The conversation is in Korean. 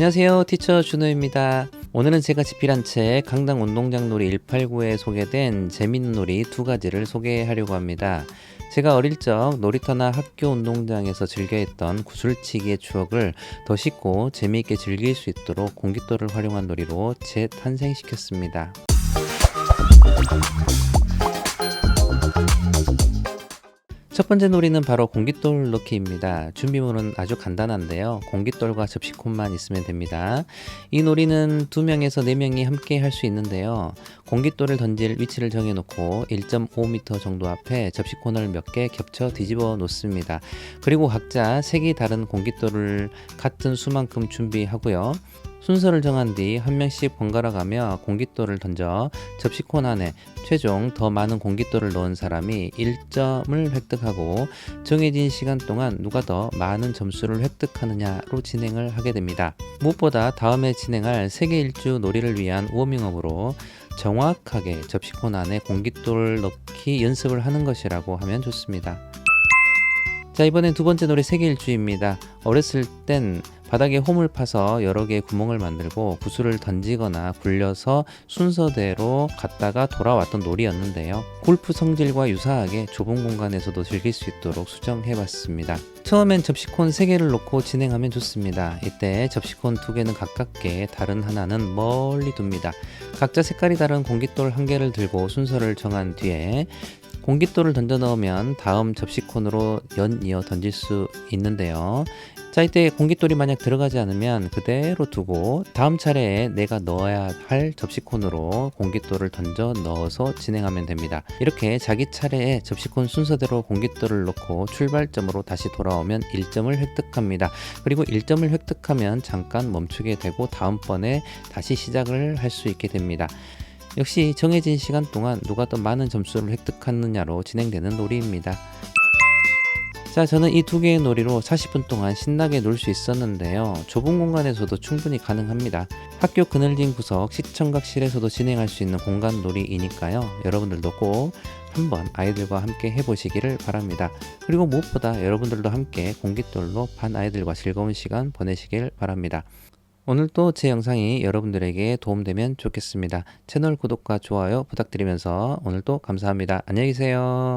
안녕하세요. 티처 준호입니다. 오늘은 제가 집필한 책 강당 운동장 놀이 189에 소개된 재밌는 놀이 두 가지를 소개하려고 합니다. 제가 어릴 적 놀이터나 학교 운동장에서 즐겨 했던 구슬치기의 추억을 더 쉽고 재미있게 즐길 수 있도록 공깃돌을 활용한 놀이로 재탄생시켰습니다. 첫 번째 놀이는 바로 공깃돌 넣기입니다. 준비물은 아주 간단한데요. 공깃돌과 접시콘만 있으면 됩니다. 이 놀이는 두 명에서 네 명이 함께 할 수 있는데요. 공깃돌을 던질 위치를 정해놓고 1.5m 정도 앞에 접시콘을 몇 개 겹쳐 뒤집어 놓습니다. 그리고 각자 색이 다른 공깃돌을 같은 수만큼 준비하고요. 순서를 정한 뒤 한 명씩 번갈아 가며 공깃돌을 던져 접시 콘 안에 최종 더 많은 공깃돌을 넣은 사람이 1점을 획득하고 정해진 시간 동안 누가 더 많은 점수를 획득하느냐로 진행을 하게 됩니다. 무엇보다 다음에 진행할 세계 일주 놀이를 위한 워밍업으로 정확하게 접시 콘 안에 공깃돌을 넣기 연습을 하는 것이라고 하면 좋습니다. 자 이번엔 두 번째 놀이 세계 일주입니다. 어렸을 땐 바닥에 홈을 파서 여러 개의 구멍을 만들고 구슬을 던지거나 굴려서 순서대로 갔다가 돌아왔던 놀이였는데요. 골프 성질과 유사하게 좁은 공간에서도 즐길 수 있도록 수정해 봤습니다. 처음엔 접시콘 3개를 놓고 진행하면 좋습니다. 이때 접시콘 2개는 가깝게 다른 하나는 멀리 둡니다. 각자 색깔이 다른 공깃돌 1개를 들고 순서를 정한 뒤에 공깃돌을 던져 넣으면 다음 접시콘으로 연이어 던질 수 있는데요. 자, 이때 공깃돌이 만약 들어가지 않으면 그대로 두고 다음 차례에 내가 넣어야 할 접시콘으로 공깃돌을 던져 넣어서 진행하면 됩니다. 이렇게 자기 차례에 접시콘 순서대로 공깃돌을 넣고 출발점으로 다시 돌아오면 1점을 획득합니다. 그리고 1점을 획득하면 잠깐 멈추게 되고 다음번에 다시 시작을 할 수 있게 됩니다. 역시 정해진 시간 동안 누가 더 많은 점수를 획득하느냐로 진행되는 놀이입니다. 자, 저는 이 두 개의 놀이로 40분 동안 신나게 놀 수 있었는데요. 좁은 공간에서도 충분히 가능합니다. 학교 그늘진 구석 시청각실에서도 진행할 수 있는 공간 놀이이니까요. 여러분들도 꼭 한번 아이들과 함께 해보시기를 바랍니다. 그리고 무엇보다 여러분들도 함께 공깃돌로 반 아이들과 즐거운 시간 보내시길 바랍니다. 오늘도 제 영상이 여러분들에게 도움되면 좋겠습니다. 채널 구독과 좋아요 부탁드리면서 오늘도 감사합니다. 안녕히 계세요.